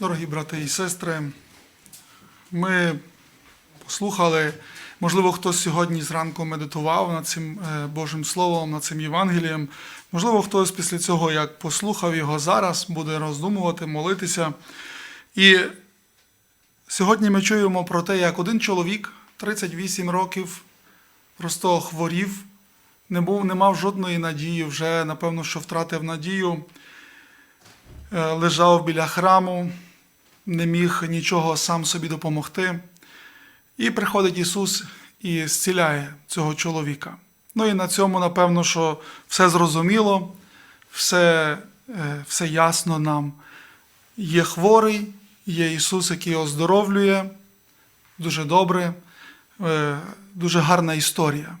Дорогі брати і сестри, ми послухали, можливо, хтось сьогодні зранку медитував над цим е, Божим Словом, над цим Євангелієм. Можливо, хтось після цього, як послухав його зараз, буде роздумувати, молитися. І сьогодні ми чуємо про те, як один чоловік 38 років просто хворів, не був, не мав жодної надії, вже напевно, що втратив надію. Е, лежав біля храму, не міг нічого сам собі допомогти. І приходить Ісус і зціляє цього чоловіка. Ну і на цьому, напевно, що все зрозуміло, все, е, все ясно нам. Є хворий, є Ісус, який оздоровлює. Дуже добре, е, дуже гарна історія.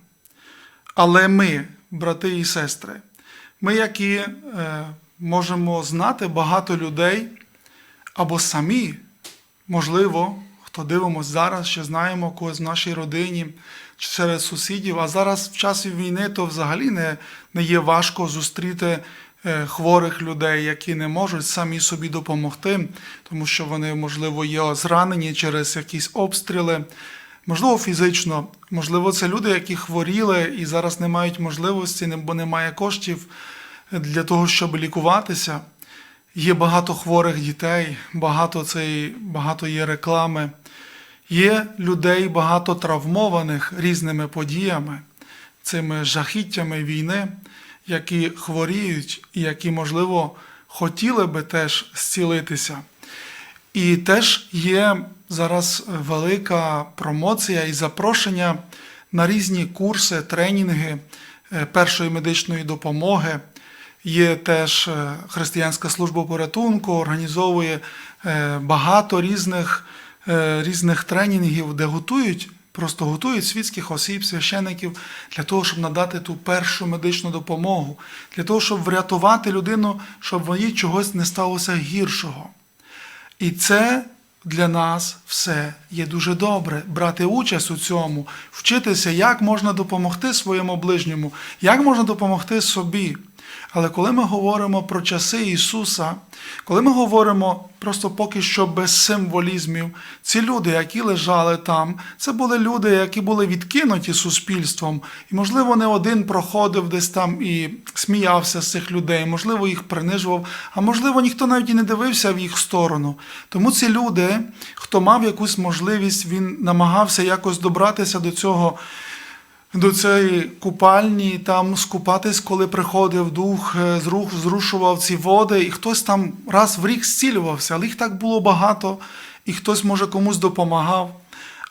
Але ми, брати і сестри, ми, які е, можемо знати багато людей, або самі, можливо, хто дивимося зараз, ще знаємо когось в нашій родині чи серед сусідів, а зараз в часі війни то взагалі не, не є важко зустріти е, хворих людей, які не можуть самі собі допомогти, тому що вони, можливо, є зранені через якісь обстріли. Можливо, фізично, можливо, це люди, які хворіли і зараз не мають можливості, бо немає коштів для того, щоб лікуватися. Є багато хворих дітей, багато, цей, багато є реклами. Є людей багато травмованих різними подіями, цими жахіттями війни, які хворіють і які, можливо, хотіли би теж зцілитися. І теж є зараз велика промоція і запрошення на різні курси, тренінги е, першої медичної допомоги. Є теж е, християнська служба порятунку, організовує е, багато різних, е, різних тренінгів, де готують, просто готують світських осіб, священиків для того, щоб надати ту першу медичну допомогу, для того, щоб врятувати людину, щоб їй чогось не сталося гіршого. І це для нас все є дуже добре брати участь у цьому, вчитися, як можна допомогти своєму ближньому, як можна допомогти собі. Але коли ми говоримо про часи Ісуса, коли ми говоримо просто поки що без символізмів, ці люди, які лежали там, це були люди, які були відкинуті суспільством, і, можливо, не один проходив десь там і сміявся з цих людей, можливо, їх принижував, а можливо, ніхто навіть і не дивився в їх сторону. Тому ці люди, хто мав якусь можливість, він намагався якось добратися до цього до цієї купальні, там скупатись, коли приходив дух, е, зрух, зрушував ці води, і хтось там раз в рік зцілювався, але їх так було багато, і хтось, може, комусь допомагав.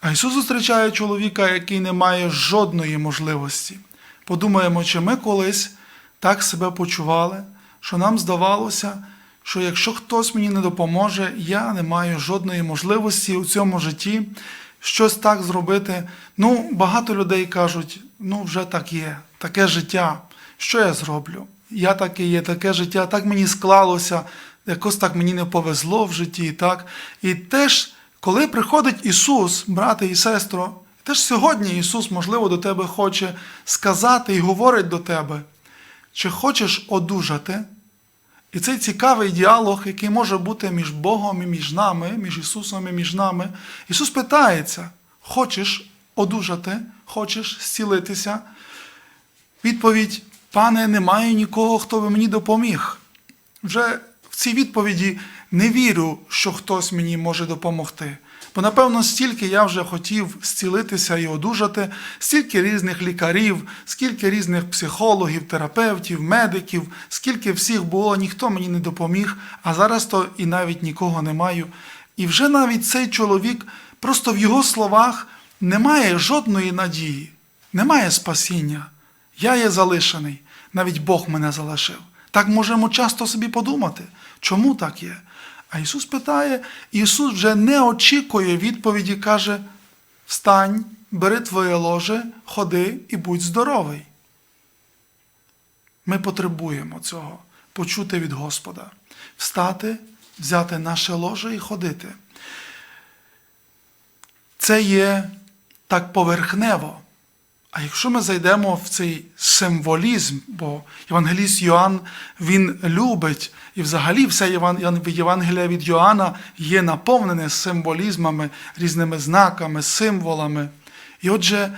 А Ісус зустрічає чоловіка, який не має жодної можливості. Подумаємо, чи ми колись так себе почували, що нам здавалося, що якщо хтось мені не допоможе, я не маю жодної можливості у цьому житті щось так зробити. Ну, багато людей кажуть, ну вже так є, таке життя. Що я зроблю? Я таке є, таке життя, так мені склалося, якось так мені не повезло в житті. так. І теж, коли приходить Ісус, брате і сестро, теж сьогодні Ісус, можливо, до тебе хоче сказати і говорить до тебе, чи хочеш одужати? І цей цікавий діалог, який може бути між Богом і між нами, між Ісусом і між нами. Ісус питається: хочеш одужати, хочеш зцілитися? Відповідь: Пане, немає нікого, хто би мені допоміг. Вже в цій відповіді не вірю, що хтось мені може допомогти. Бо, напевно, стільки я вже хотів зцілитися і одужати, стільки різних лікарів, скільки різних психологів, терапевтів, медиків, скільки всіх було, ніхто мені не допоміг, а зараз то і навіть нікого не маю. І вже навіть цей чоловік, просто в його словах немає жодної надії, немає спасіння. Я є залишений, навіть Бог мене залишив. Так можемо часто собі подумати, чому так є. А Ісус питає, Ісус вже не очікує відповіді, каже: Встань, бери твоє ложе, ходи і будь здоровий. Ми потребуємо цього, почути від Господа, встати, взяти наше ложе і ходити. Це є так поверхнево, А якщо ми зайдемо в цей символізм, бо Євангеліст Йоанн він любить, і взагалі все Євангелія від Йоанна є наповнене символізмами, різними знаками, символами. І отже,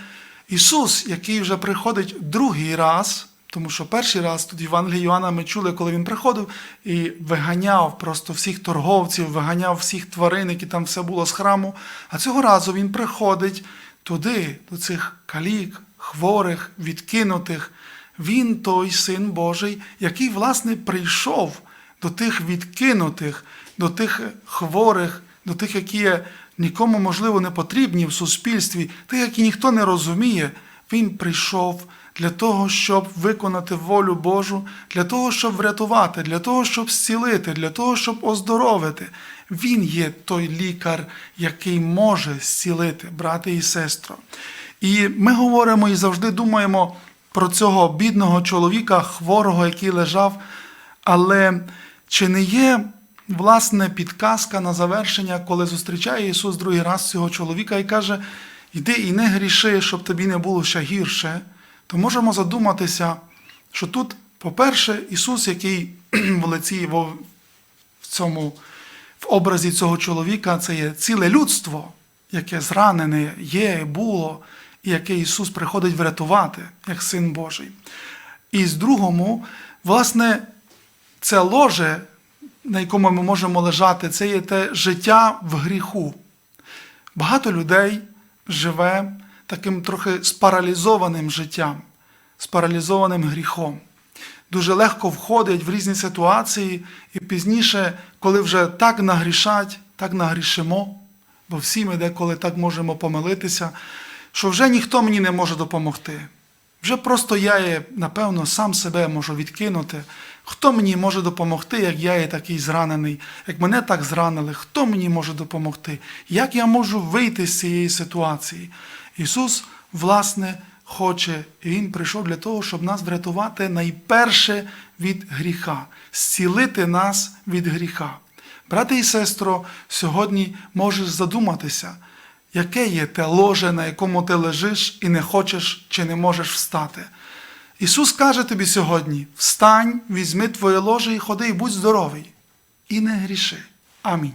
Ісус, який вже приходить другий раз, тому що перший раз тут Євангелії Йоанна ми чули, коли він приходив і виганяв просто всіх торговців, виганяв всіх тварин, які там все було з храму. А цього разу він приходить туди, до цих калік, хворих, відкинутих. Він той син Божий, який, власне, прийшов до тих відкинутих, до тих хворих, до тих, які є нікому, можливо, не потрібні в суспільстві, тих, які ніхто не розуміє. Він прийшов для того, щоб виконати волю Божу, для того, щоб врятувати, для того, щоб зцілити, для того, щоб оздоровити. Він є той лікар, який може зцілити, брати і сестро. І ми говоримо і завжди думаємо про цього бідного чоловіка, хворого, який лежав. Але чи не є власне підказка на завершення, коли зустрічає Ісус другий раз цього чоловіка і каже: Йди і не гріши, щоб тобі не було ще гірше, то можемо задуматися, що тут, по-перше, Ісус, який в лиці в цьому в образі цього чоловіка, це є ціле людство, яке зранене є, було, яке Ісус приходить врятувати, як Син Божий. І з другому, власне, це ложе, на якому ми можемо лежати, це є те життя в гріху. Багато людей живе таким трохи спаралізованим життям, спаралізованим гріхом. Дуже легко входять в різні ситуації, і пізніше, коли вже так нагрішать, так нагрішимо, бо всі ми деколи так можемо помилитися, що вже ніхто мені не може допомогти. Вже просто я, напевно, сам себе можу відкинути. Хто мені може допомогти, як я є такий зранений, як мене так зранили? Хто мені може допомогти? Як я можу вийти з цієї ситуації? Ісус, власне, хоче, і Він прийшов для того, щоб нас врятувати найперше від гріха, зцілити нас від гріха. Брате і сестро, сьогодні можеш задуматися, яке є те ложе, на якому ти лежиш і не хочеш чи не можеш встати. Ісус каже тобі сьогодні: встань, візьми твоє ложе і ходи, і будь здоровий, і не гріши. Амінь.